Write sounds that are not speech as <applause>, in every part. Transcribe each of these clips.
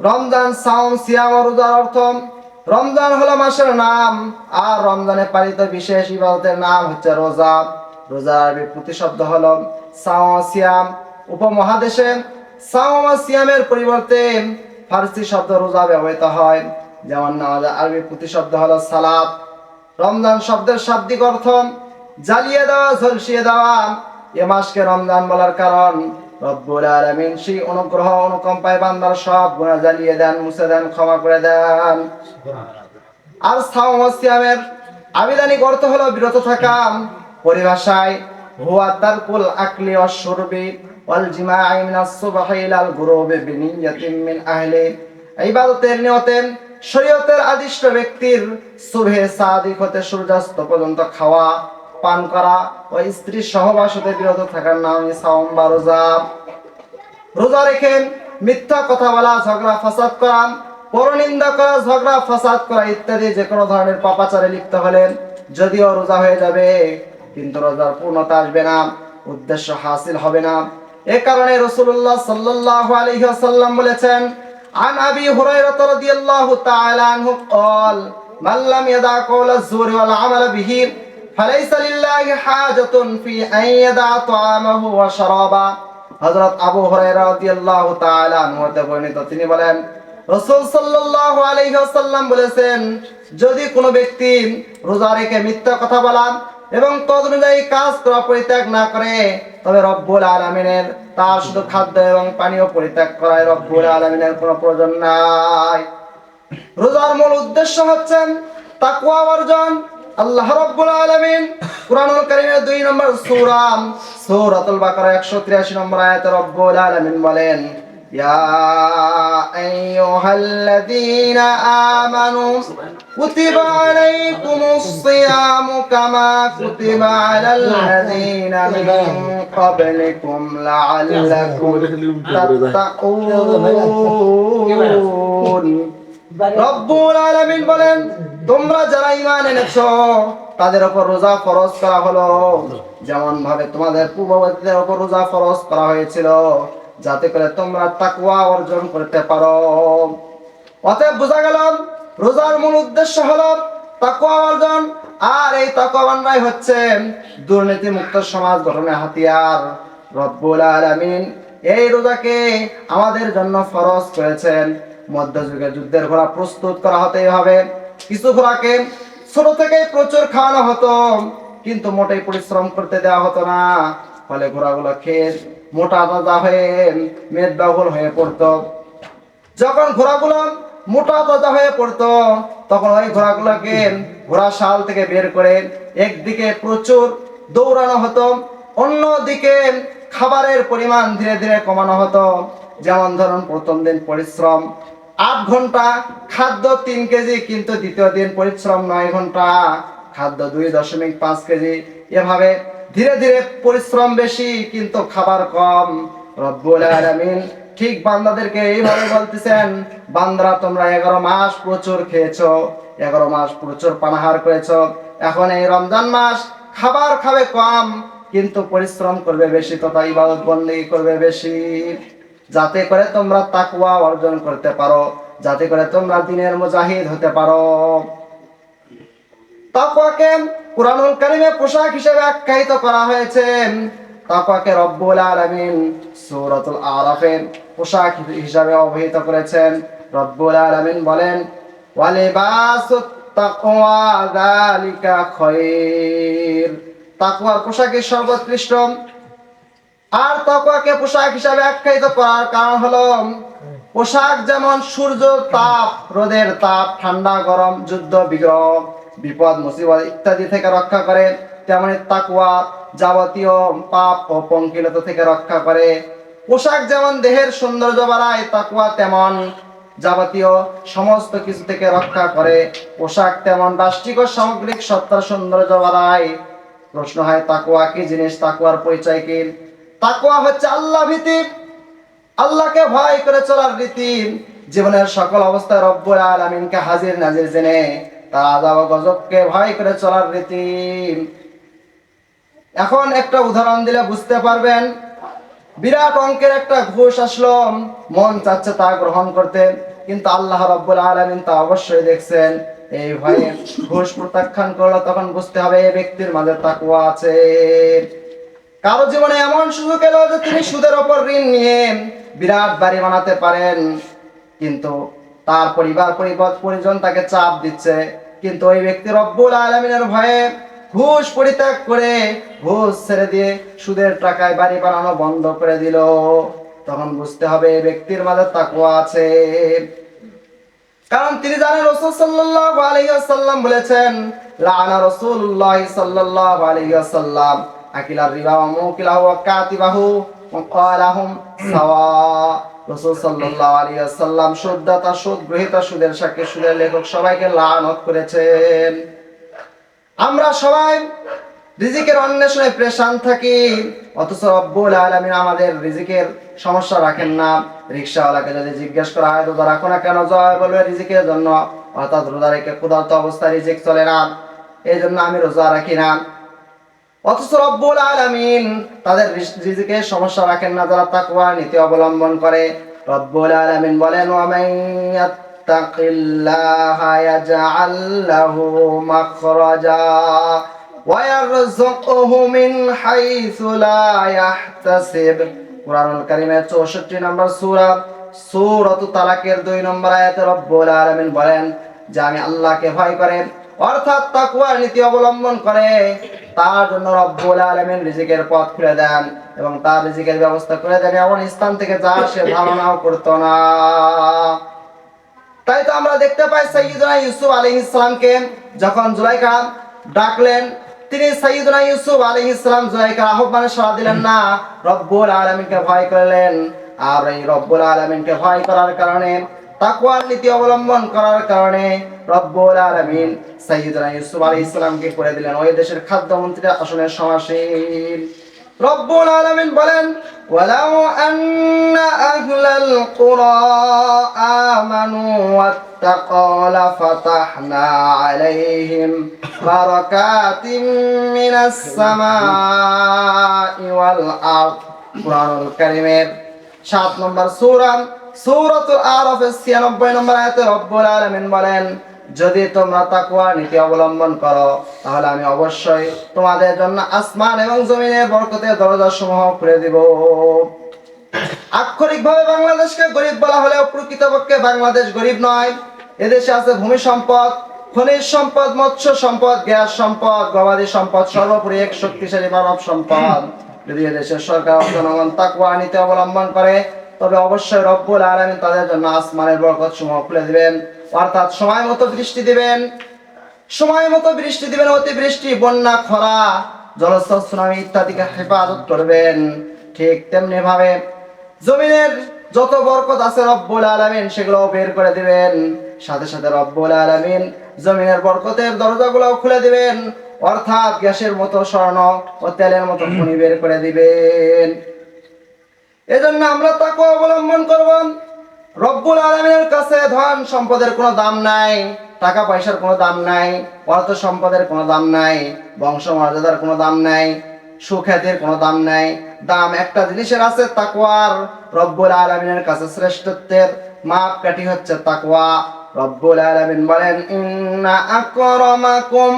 রমজান সাওম, সিয়াম ও রোজার অর্থ রমজান হলো মাসের নাম, আর রমজানে পালিত বিশেষ ইবাদতের নাম হচ্ছে রোজা। রোজার আরবি প্রতিশব্দ হলো সাওম সিয়াম। উপমহাদেশে সাওম সিয়ামের পরিবর্তে ফার্সি শব্দ রোজা ব্যবহৃত হয়। যেমন নামাজ আরবি প্রতিশব্দ হলো সালাত। রমজান শব্দের শাব্দিক অর্থ জ্বালিয়ে দেওয়া, ঝলসিয়ে দেওয়া। এ মাসকে রমজান বলার কারণ রব্বুল আলামিন সেই অনুগ্রহ অনুকম্পায় বান্দার সব গুনাহ জ্বালিয়ে দেন মুছে দেন ক্ষমা করে দেন। আর সাওম সিয়ামের অর্থ হলো বিরত থাকা পরিভাষায় হুয়া তারকুল আকলি ওয়াশ শুরবি ওয়াল জিমা'i মিনাস সুবহি ইলাল গুরুবি বিনিয়াতিন মিন আহলি। ইবাদতের নিয়তে শরীয়তের আদিষ্ট ব্যক্তির সুবহে সাদিক হতে সূর্যাস্ত পর্যন্ত খাওয়া পান করা ও স্ত্রী সহবাস হতে বিরত থাকার নামই সাওম বা রোজা রোজা রেখে মিথ্যা কথা বলা ঝগড়া ফাসাদ করা পরনিন্দা করা ঝগড়া ফাসাদ করা ইত্যাদি যে কোনো ধরনের পাপাচারে লিপ্ত হলেন যদিও রোজা হয়ে যাবে কিন্তু রোজার পূর্ণতা আসবে না উদ্দেশ্য হাসিল হবে না এ কারণে রসুল্লাহ সাল্লাল্লাহু আলাইহি ওয়াসাল্লাম বলেছেন عن ابي هريره رضي الله تعالى عنه قال من لم يدع قول الزور والعمل به ফালাইসা লিল্লাহি হযরত আবু হুরায়রা রাদিয়াল্লাহু তাআলা আনহু হতে বর্ণিত। তিনি বলেন, রাসূল সাল্লাল্লাহু আলাইহি ওয়াসাল্লাম বলেছেন, যদি কোনো ব্যক্তি রোজা রেখে মিথ্যা কথা বলান এবং তদনুযায়ী কাজ করা পরিত্যাগ না করে, তবে রব্বুল আলামিনের তার শুধু খাদ্য এবং পানীয় পরিত্যাগ করায় রব্বুল আলামিনের কোনো প্রয়োজন নাই। রোজার মূল উদ্দেশ্য হচ্ছেন তাকওয়া অর্জন আল্লাহ রাব্বুল আলামিন কুরআনুল কারীমের 2 নম্বর সূরা সূরাতুল বাকারা 183 নম্বর আয়াতে রব্বুল আলামিন বলেন ইয়া আইয়ুহাল্লাযীনা আমানু কুতিবা আলাইকুমুস সিয়ামু কামা কুতিবা আলাল লাযীনা মিন ক্বাবলিকুম লাআল্লাকুম <laughs> তাত্তাকুন. <laughs> <laughs> রব্বুল আলামিন বলেন, তোমরা যারা ঈমান এনেছো, তাদের উপর রোজা ফরজ করা হলো। যেমন ভাবে তোমাদের পূর্ববর্তীদের উপর রোজা ফরজ করা হয়েছিল, যাতে করে তোমরা তাকওয়া অর্জন করতে পারো। অতএব বোঝা গেল, রোজার মূল উদ্দেশ্য হলো তাকওয়া অর্জন, আর এই তাকওয়ানরাই হচ্ছে দুর্নীতি মুক্ত সমাজ গঠনের হাতিয়ার। রব্বুল আলামিন এই রোজাকে আমাদের জন্য ফরজ করেছেন। মধ্যযুগে যুদ্ধের ঘোড়া প্রস্তুত করা হতেই হবে। কিছু ঘোড়াকে ছোট থেকে প্রচুর খাওয়ানো হতো, কিন্তু মোটেই পরিশ্রম করতে দেওয়া হতো না। ফলে ঘোড়াগুলো খেয়ে মোটা তাজা হয়ে মেদবাহুল হয়ে পড়তো। যখন ঘোড়াগুলো মোটা তাজা হয়ে পড়তো, তখন ওই ঘোড়াগুলোকে ঘোড়া শাল থেকে বের করে একদিকে প্রচুর দৌড়ানো হতো, অন্যদিকে খাবারের পরিমাণ ধীরে ধীরে কমানো হতো। যেমন ধরুন, প্রথম দিন পরিশ্রম আট ঘণ্টা, খাদ্য তিন কেজি, কিন্তু দ্বিতীয় দিন পরিশ্রম নয় ঘণ্টা, খাদ্য দুই দশমিক পাঁচ কেজি। এভাবে ধীরে ধীরে পরিশ্রম বেশি, কিন্তু খাবার কম। ঠিক বান্দাদেরকে এইভাবে বলতেছেন, বান্দারা, তোমরা এগারো মাস প্রচুর খেয়েছো, এগারো মাস প্রচুর পানাহার করেছ। এখন এই রমজান মাস, খাবার খাবে কম, কিন্তু পরিশ্রম করবে বেশি, তথা ইবাদত বন্দী করবে বেশি। যাতে করে তোমরা তাকওয়া অর্জন করতে পারো, যাতে করে তোমরা দিনের মুজাহিদ হতে পারো। তাকওয়াকে কুরআনুল কারীমে পোশাক হিসেবে আখ্যায়িত করা হয়েছে। তাকওয়াকে রব্বুল আলামিন সূরাতুল আরাফের পোশাক হিসাবে অবহিত করেছেন। রব্বুল আলামিন বলেন ওয়ালিবাসুত তাকওয়া যালিকা খায়র তাকওয়ার পোশাকই সর্বোৎকৃষ্ট আর তাকওয়াকে পোশাক হিসাবে আখ্যায়িত করার কারণ হলো, পোশাক যেমন সূর্য তাপ, রোদের তাপ, ঠান্ডা, গরম, যুদ্ধ, বিগ্রহ, বিপদ, মুসিবত ইত্যাদি থেকে রক্ষা করে, তেমনি তাকুয়া যাবতীয় পাপ ও পঙ্কিলতা থেকে রক্ষা করে। পোশাক যেমন দেহের সৌন্দর্য বাড়ায়, তাকুয়া তেমন যাবতীয় সমস্ত কিছু থেকে রক্ষা করে। পোশাক তেমন রাষ্ট্রিক সামগ্রিক সত্তার সৌন্দর্য বাড়ায়। প্রশ্ন হয়, তাকুয়া কি জিনিস? তাকুয়ার পরিচয় কি? তাকওয়া হচ্ছে আল্লাহ ভীতি। আল্লাহকে ভয় করে চলার রীতি। জীবনের সকল অবস্থায় রব্বুল আলামিনকে হাজির নাজির জেনে তার আযাব ও গজবকে ভয় করে চলার রীতি। এখন একটা উদাহরণ দিলে বুঝতে পারবেন। বিরাট অঙ্কের একটা ঘুষ আসলো। মন চাচ্ছে তা গ্রহণ করতে, কিন্তু আল্লাহ রব্বুল আলমিন তা অবশ্যই দেখছেন। এই ভয়ে ঘুষ প্রত্যাখ্যান করল তখন বুঝতে হবে এই ব্যক্তির মাঝে তাকুয়া আছে। কারও জীবনে এমন সুযোগ এলো যে তিনি সুদের ওপর ঋণ নিয়ে বিরাট বাড়ি বানাতে পারেন। কিন্তু তার পরিবার পরিবার পরিজন তাকে চাপ দিচ্ছে। কিন্তু ওই ব্যক্তি রব্বুল আলমিনের ভয়ে ঘুষ পরিত্যাগ করে ঘুষ ছেড়ে দিয়ে সুদের টাকায় বাড়ি বানানো বন্ধ করে দিল। তখন বুঝতে হবে ব্যক্তির মাঝে তাকুয়া আছে। কারণ তিনি জানেন রসুল সাল্লাল্লাহু আলাইহি ওয়াসাল্লাম বলেছেন, লানা রাসূলুল্লাহ সাল্লাল্লাহু আলাইহি রাসূল সাল্লাল্লাহু আলাইহি ওয়াসাল্লাম গ্রহীতা সুদের সাক্ষী, সুদের লেখক সবাইকে লানত করেছেন। আমরা সবাই রিজিকের অন্বেষণে প্রেশান থাকি, অথচ রব্বুল আলামিন আমাদের রিজিকের সমস্যা রাখেন না। রিক্সাওয়ালাকে যদি জিজ্ঞেস করা হয়, রোজা রাখো না কেন? জয় বলবে, রিজিকের জন্য। অর্থাৎ রোজা রেখে ক্ষুধার্ত অবস্থায় রিজিক চলে না। এই জন্য আমি রোজা রাখি না। অথচ রব্বুল আলামিন তাদের রিজিকে সমস্যা রাখেন না, যারা তাকওয়া নীতি অবলম্বন করে। রব্বুল আলামিন বলেন নম্বর সূরা, সূরাত তালাকের দুই নম্বর আয়াত রব্বুল আলামিন বলেন, যে আমি আল্লাহকে ভয় করেন অর্থাৎ তাকওয়ার নীতি অবলম্বন করে তার জন্য রব্বুল আলামিন রিজিকের পথ খুলে দেন এবং তার রিজিকের ব্যবস্থা করে দেন। এমন স্থান থেকে যা সে ধারণাও করতো না। তাই তো আমরা দেখতে পাই সাইয়্যিদনা ইউসুফ আলাইহিস সালামকে যখন জুলাইখা ডাকলেন, তিনি সাইয়্যিদনা ইউসুফ আলাইহিস সালাম জুলাইখার আহ্বানে সাড়া দিলেন, না, রব্বুল আলামিনকে ভয় করলেন। আর এই রব্বুল আলামিনকে ভয় করার কারণে, তাকওয়ার নীতি অবলম্বন করার কারণে রব্বুল আলামিন সাইয়্যিদনা ইউসুফ আলাইহিস সালামকে করে দিলেন, ওই দেশের খাদ্যমন্ত্রী আসনের সমাসীন। রব্বুল আলামিন বলেন, ওয়ালাউ আন্না আহলাল কুরা আমানু ওয়াত্তাকাও লাফাতাহনা আলাইহিম বারাকাতিম মিনাস সামাই ওয়াল আরদ। কুরআনুল কারীমের 7 নম্বর সূরা, সূরাতুল আরাফের 96 নম্বর আয়াতে রব্বুল আলামিন বলেন যদি তোমরা তাকওয়া নীতি অবলম্বন করো, তাহলে আমি অবশ্যই তোমাদের জন্য আসমান এবং জমিনের বরকতের দরজা সমূহ খুলে দিব। আক্ষরিকভাবে বাংলাদেশকে গরিব বলা হলেও প্রকৃতপক্ষে বাংলাদেশ গরিব নয়। এদেশে আছে ভূমি সম্পদ, খনিজ সম্পদ, মৎস্য সম্পদ, গ্যাস সম্পদ, গবাদি সম্পদ, সর্বোপরি এক শক্তিশালী মানব সম্পদ। যদি এদেশের সরকার জনগণ তাকওয়া নীতি অবলম্বন করে, তবে অবশ্যই রব্বুল আলামিন তাদের জন্য আসমানের বরকত সমূহ খুলে দিবেন। অর্থাৎ সময় মতো বৃষ্টি দিবেন, সময় মতো বৃষ্টি দিবেন, অতি বৃষ্টি, বন্যা, খরা, জলস্তর, সুনামি ইত্যাদিকে হেফাজত করবেন। ঠিক তেমনি ভাবে জমিনের যত বরকত আছে রব্বুল আলামিন সেগুলো বের করে দিবেন। সাথে সাথে রব্বুল আলামিন জমিনের বরকতের দরজাগুলো খুলে দিবেন। অর্থাৎ গ্যাসের মতো স্বর্ণ ও তেলের মতো খনি বের করে দিবেন। এজন্য আমরা তাকে অবলম্বন রব্বুল আলমীর কাছে ধন সম্পদের কোনো দাম নাই, টাকা পয়সার কোনো দাম নাই, অর্থ সম্পদের কোনো দাম নাই, বংশ মর্যাদার কোনো দাম নাই, সুখ্যাতির কোনো দাম নাই। দাম একটা জিনিসের আছে, তাকওয়ার। রব্বুল আলমিনের কাছে শ্রেষ্ঠত্বের মাপ মাপকাঠি হচ্ছে তাকওয়া। রব্বুল আলমিন বলেন, ইন্না আকরামাকুম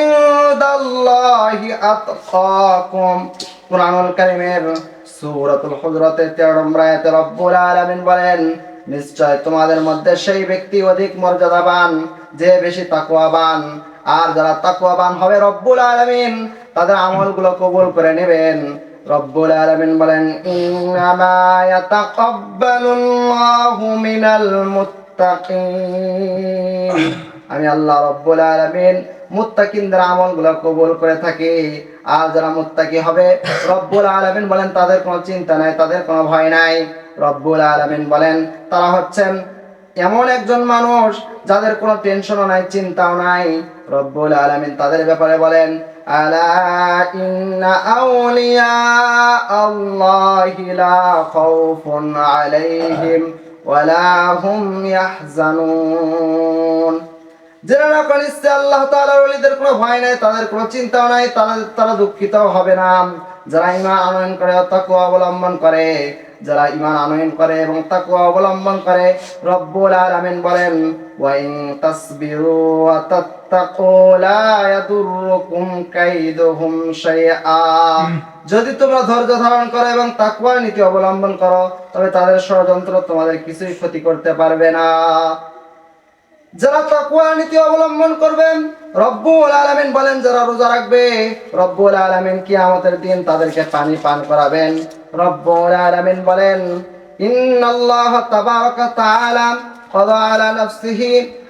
ইনদাল্লাহি আতকাকুম কুরআনুল কারীমের সূরাতুল হুজরাতের 13 নম্বর আয়াতে রব্বুল আলামিন বলেন নিশ্চয় তোমাদের মধ্যে সেই ব্যক্তি অধিক মর্যাদাবান, যে বেশি তাকুয়াবান আর যারা তাকুয়াবান হবে রব্বুল আলমিন, তাদের আমলগুলো কবুল করে নেবেন। রব্বুল আলামিন বলেন মুত্তাকিন। আমি আল্লাহ রব্বুল আলামিন মুত্তাকিনদের আমলগুলো কবুল করে থাকি। আর যারা মুত্তাকি হবে, রব্বুল আলমিন বলেন, তাদের কোনো চিন্তা নাই, তাদের কোনো ভয় নাই। রব্বুল আলামিন বলেন, তারা হচ্ছেন এমন একজন মানুষ যাদের কোনো টেনশনও নাই, চিন্তাও নাই। রব্বুল আলামিন তাদের ব্যাপারে বলেন তারা তারা দুঃখিত হবে না। যারা ইমান আনয়ন করে তাকুয়া অবলম্বন করে যারা ইমান আনয়ন করে এবং তাকুয়া অবলম্বন করে, রব্বুল আলামিন বলেন ওয়া ইন তাসবিরু ওয়া তাত্তাকু লা ইয়াদুররুকুম কাইদুহুম শাইআ। যদি তোমরা ধৈর্য ধারণ করো এবং তাকওয়ার নীতি অবলম্বন করো, তবে তাদের ষড়যন্ত্র তোমাদের কিছুই ক্ষতি করতে পারবে না। যারা তাকওয়া নীতি অবলম্বন করবেন, রব্বুল আলামিন বলেন, যারা রোজা রাখবে, রব্বুল আলামিন কিয়ামতের দিন তাদেরকে পানি পান করাবেন। রব্বুল আলামিন বলেন ইন্নাল্লাহ তাবারাকা তাআলা قضى على نفسه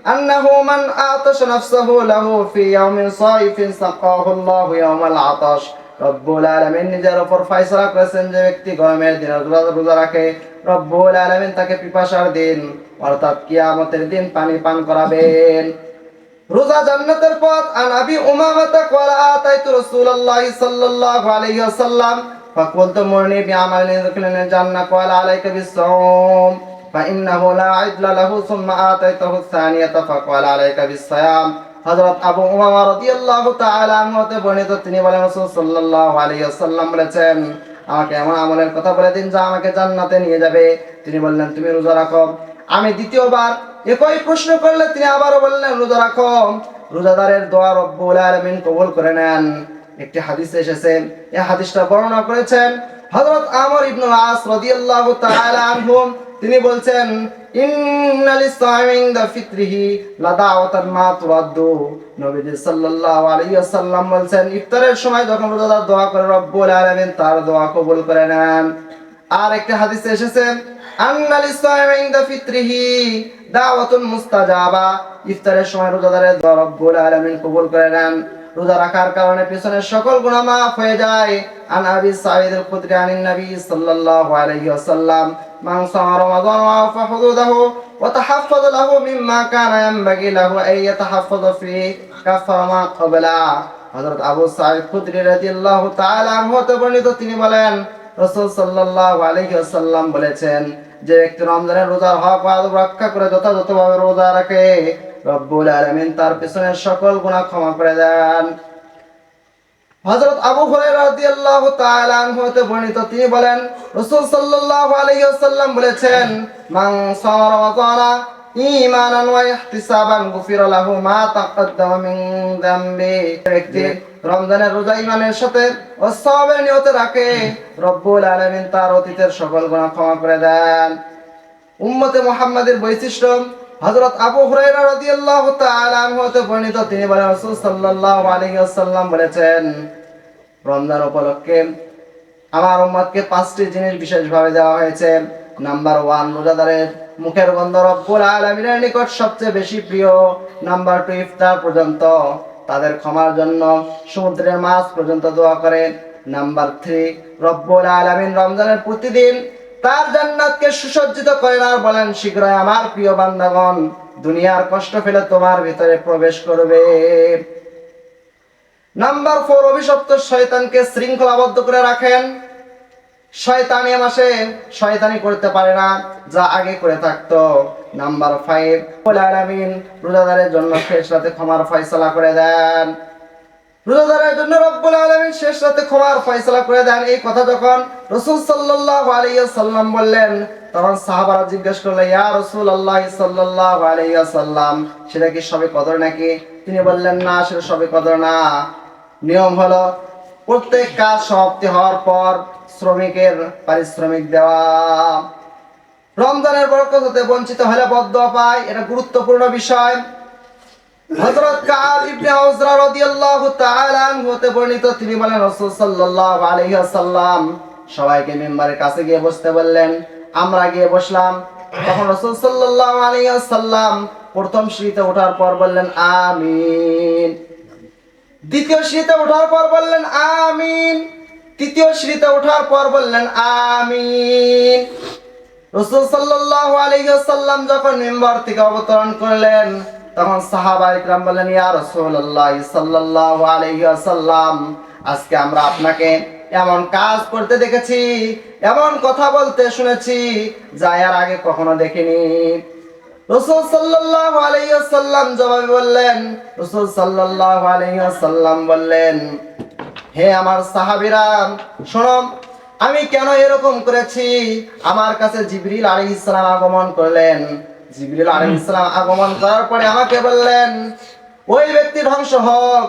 أنه من آتش نفسه له في يوم صائف سقاه الله يوم العطش রব্বুল আলামিন নিজের উপর ফয়সালা করেছেন যে ব্যক্তি গরমের দিনে রোজা রোজা রাখে রব্বুল আলামিন তাকে পিপাসার দিন অর্থাৎ কিয়ামতের দিন পানি পান করাবেন রোজা জান্নাতের পথ আন আবি উমামাতা ক্বালা আতাইতু রাসূলুল্লাহি সাল্লাল্লাহু আলাইহি ওয়াসাল্লাম فقلت مرني بعمل يدخلني الجنة قال عليك بالصوم فإنه لا عدل له ثم آتيته الثانية فقال عليك بالصيام হযরত আবু উমামা রাদিয়াল্লাহু তাআলা আনহু হতে বর্ণিত তিনি বলেন রাসূল সাল্লাল্লাহু আলাইহি ওয়াসাল্লাম বলেছেন আমাকে এমন আমলের কথা বলে দিন যা আমাকে জান্নাতে নিয়ে যাবে তিনি বললেন তুমি রোজা রাখো আমি দ্বিতীয়বার একই প্রশ্ন করলে তিনি আবারও বললেন রোজা রাখো রোজাদারের দোয়া রব্বুল আলামিন কবুল করে নেন একটি হাদিসে এসেছে এই হাদিসটা বর্ণনা করেছেন হযরত আমর ইবনে আস রাদিয়াল্লাহু তাআলা তিনি বলছেন ফিত্রিহি লাদাওয়াতান মা নবীজি সাল্লাল্লাহু আলাইহি ওয়াসাল্লাম বলছেন, ইফতারের সময় যখন রোজাদার দোয়া করে রব্বুল আলামিন, তার দোয়া কবুল করে নেন। আর একটা হাদিসে এসেছে আন্নালিস সাইমি ইনদা ফিত্রিহি দাওয়াতুন মুস্তাজাবা। ইফতারের সময় রোজাদারের দোয়া রব্বুল আলামিন কবুল করে নেন। রোজা রাখার কারণে পিছনের সকল গুনাহ মাফ হয়ে যায়। আন আবি সাঈদ আল খুদরি আনিন নবী সাল্লাল্লাহু আলাইহি ওয়াসাল্লাম, মান সামা রমাদান ওয়া আফা হুদুদাহু ওয়া তাহাফফাযা লাহু মিম্মা কানা ইয়ানবাগি লাহু আন ইয়াতাহাফফাযা ফি কাফারা মা ক্বাবলা। হযরত আবু সাঈদ খুদরি রাদিয়াল্লাহু তাআলা আনহু হতে বর্ণিত তিনি বলেন, রাসূল সাল্লাল্লাহু আলাইহি ওয়াসাল্লাম বলেছেন, যে ব্যক্তি রমজানের রোজার হক রক্ষা করে যথাযথভাবে রোজা রাখে রব্বুল আলমিন তার পিছনের সকল গুনাহ ক্ষমা করে দেন। হযরত আবু হুরায়রা রাদিয়াল্লাহু তাআলা আনহু বর্ণিত, তিনি বলেন, রাসূল সাল্লাল্লাহু আলাইহি ওয়াসাল্লাম বলেছেন, মান ঈমানান ওয়া ইহতিসাবান গুফিরা লাহু মা তাকাদ্দামা মিন যামবি ব্যক্তি রমজানের রোজা ইমানের সাথে ও সওয়াবের নিয়তে রাখে, রব্বুল আলামিন তার অতীতের সকল গুনাহ ক্ষমা করে দেন। উম্মতে মুহাম্মাদের বৈশিষ্ট্য হযরত আবু হুরায়রা রাদিয়াল্লাহু তাআলা আনহু বর্ণিত, তিনি বলেন, রাসূল সাল্লাল্লাহু আলাইহি ওয়াসাল্লাম বলেছেন, রমজান উপলক্ষে আমার উম্মতকে পাঁচটি জিনিস বিশেষভাবে দেওয়া হয়েছে। নাম্বার ওয়ান, রোজাদারের মুখের গন্ধ রব্বুল আলামিনের নিকট সবচেয়ে বেশি প্রিয়। নাম্বার টু, ইফতার পর্যন্ত তাদের ক্ষমার জন্য সমুদ্রের মাছ পর্যন্ত দোয়া করে। নাম্বার থ্রি, রব্বুল আলামিন রমজানের প্রতিদিন তার জান্নাতকে সুসজ্জিত করেন আর বলেন শীঘ্রই আমার প্রিয় বান্দাগণ, দুনিয়ার কষ্ট ফেলে তোমার ভিতরে প্রবেশ করবে। নাম্বার ফোর, অভিশপ্ত শয়তানকে শৃঙ্খলাবদ্ধ করে রাখেন। শয়তানি এ মাসে শয়তানি করতে পারে না, যা আগে করে থাকতো। নাম্বার ফাইভ আলামিন রোজাদারের জন্য শেষ রাতে ক্ষমার ফয়সালা করে দেন। তিনি বললেন, না, সেটা সবে কদর না। নিয়ম হলো, প্রত্যেক কাজ সমাপ্তি হওয়ার পর শ্রমিকের পারিশ্রমিক দেওয়া। রমজানের বরকত হতে বঞ্চিত হলে বদ্ধ পায়, এটা গুরুত্বপূর্ণ বিষয়। হযরত কাব কাছে গিয়ে বসতে বললেন। আমরা গিয়ে বসলাম। প্রথম ওঠার পর বললেন, আমিন। দ্বিতীয় সিঁড়িতে ওঠার পর বললেন, আমিন। তৃতীয় সিঁড়িতে ওঠার পর বললেন, আমিন। রসুল সাল্লাল্লাহু আলাইহি যখন মিম্বার থেকে অবতরণ করলেন তখন সাহাবা ইকরাম বললেন, ইয়া রাসূলুল্লাহ সাল্লাল্লাহু আলাইহি ওয়াসাল্লাম, আজকে আমরা আপনাকে এমন কাজ করতে দেখেছি, এমন কথা বলতে শুনেছি, যা এর আগে কখনো দেখিনি। রসুল সাল্লাল্লাহু আলাইহি ওয়াসাল্লাম জবাবে বললেন, রসুল সাল্লাল্লাহু আলাইহি ওয়াসাল্লাম বললেন, হে আমার সাহাবিরা, শোনো, আমি কেন এরকম করেছি? আমার কাছে জিবরিল আলাইহিস সালাম আগমন করলেন। জিবরিল আলাইহিস আগমন করার পরে আমাকে বললেন, ওই ব্যক্তি ধ্বংস হোক,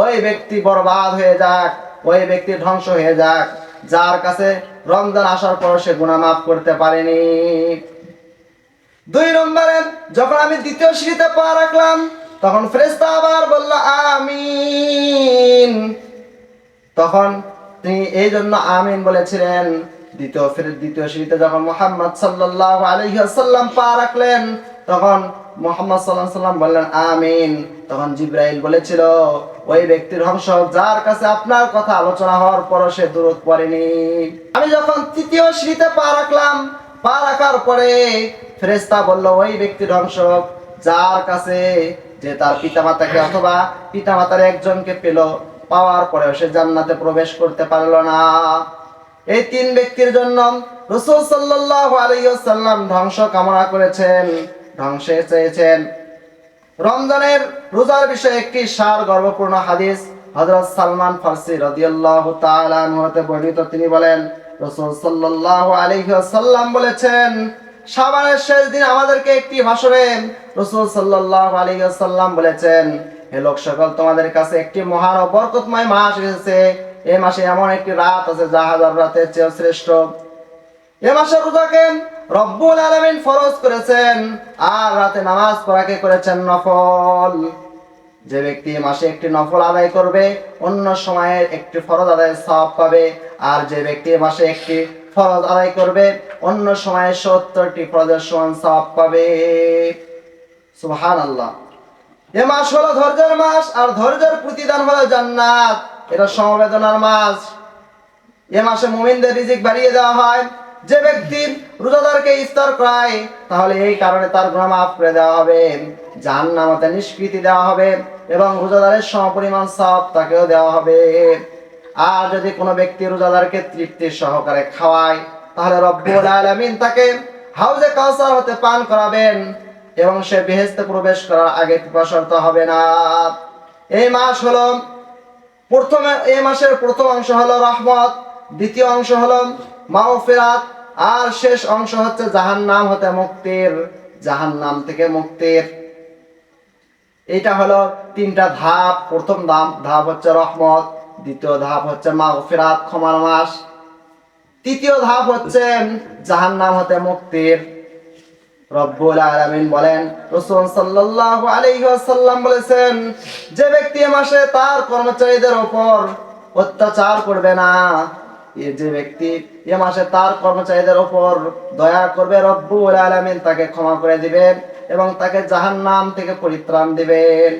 ওই ব্যক্তি বরবাদ হয়ে যাক, ওই ব্যক্তি ধ্বংস হয়ে যাক। যার কাছে রমজান আসার পর সে গুনাহ মাফ করতে পারেনি। দুই নম্বরে যখন আমি দ্বিতীয় সিঁড়িতে পা রাখলাম, তখন ফেরেশতা আবার বলল, আমিন। তখন তিনি এই জন্য আমিন বলেছিলেন দ্বিতীয় ফের দ্বিতীয় সিঁড়িতে যখন মোহাম্মদ পা রাখলেন, তখন মোহাম্মদ বললেন, আমিন। তখন জিব্রাইল বলেছিল, ওই ব্যক্তির যার কাছে আপনার কথা আলোচনা হওয়ার পর সে দূরত পড়েনি। আমি যখন তৃতীয় সিঁড়িতে পা রাখলাম, পা রাখার পরে ফেরেশতা বলল, ওই ব্যক্তি ধ্বংস যার কাছে যে তার পিতামাতাকে অথবা পিতামাতার একজনকে পেল, পাওয়ার পরেও সে জান্নাতে প্রবেশ করতে পারল না। এই তিন ব্যক্তির জন্য রসুল সাল্লাল্লাহু আলাইহি ওয়াসাল্লাম ধ্বংস কামনা করেছেন, ধ্বংসে চেয়েছেন। রমজানের রোজার বিষয়ে একটি সার গর্বপূর্ণ হাদিস হযরত সালমান ফারসি রাদিয়াল্লাহু তাআলা বর্ণিত। তিনি বলেন, রাসূল সাল্লাল্লাহু আলাইহি ওয়াসাল্লাম বলেছেন শাবানের শেষ দিন আমাদেরকে একটি ভাষণে রাসূল সাল্লাল্লাহু আলাইহি বলেছেন, হে লোক সকল, তোমাদের কাছে একটি মহান ও বরকতময় মাস এসেছে। এই মাসে এমন একটি রাত আছে যা হাজার রাতের চেয়ে শ্রেষ্ঠ। এ মাসে রোজাকে রব্বুল আলামিন ফরজ করেছেন, আর রাতে নামাজ পড়াকে করেছেন? নফল। যে ব্যক্তি মাসে একটি নফল আদায় করবে, অন্য সময়ে একটি ফরজ আদায়ের সওয়াব পাবে। আর যে ব্যক্তি মাসে একটি ফরজ আদায় করবে, অন্য সময়ে সত্তরটি ফরজের সমান সওয়াব পাবে। সুবহানাল্লাহ। এ মাস হলো ধৈর্যের মাস, আর ধৈর্যের প্রতিদান হলো জান্নাত। এটা সমবেদনার মাস এ মাসে মুমিনদের রিজিক বাড়িয়ে দেওয়া হয়। যে ব্যক্তি রোজাদারকে ইফতার করায়, তাহলে এই কারণে তার গুনাহ মাফ করে দেওয়া হবে, জাহান্নামতে নিষ্কৃতি দেওয়া হবে এবং রোজাদারের সমপরিমাণ সব তাকেও দেওয়া হবে। আর যদি কোনো ব্যক্তি রোজাদারকে তৃপ্তি সহকারে খাওয়ায়, তাহলে রব্বুল আলামিন তাকে হাউজে কাউসার হতে পান করাবেন এবং সে বেহেশতে প্রবেশ করার আগে পিপাসর্ত হবে না। এই মাস হলো প্রথমে এই মাসের প্রথম অংশ হলো রহমত, দ্বিতীয় অংশ হলো মাগফিরাত, আর শেষ অংশ হচ্ছে জাহান্নাম, হতে মুক্তির, জাহান্নাম থেকে মুক্তির। এটা হলো তিনটা ধাপ। প্রথম ধাপ ধাপ হচ্ছে রহমত, দ্বিতীয় ধাপ হচ্ছে মাগফিরাত, ক্ষমার মাস। তৃতীয় ধাপ হচ্ছে জাহান্নাম, হতে মুক্তির। রব্বুল আলামিন বলেন, রাসূল সাল্লাল্লাহু আলাইহি ওয়াসাল্লাম বলেছেন, যে ব্যক্তি মাসে তার কর্মচারীদের উপর অত্যাচার করবে না যে ব্যক্তি এ মাসে তার কর্মচারীদের উপর দয়া করবে, রব্বুল আলামিন তাকে ক্ষমা করে দিবেন এবং তাকে জাহান্নাম থেকে পরিত্রাণ দিবেন।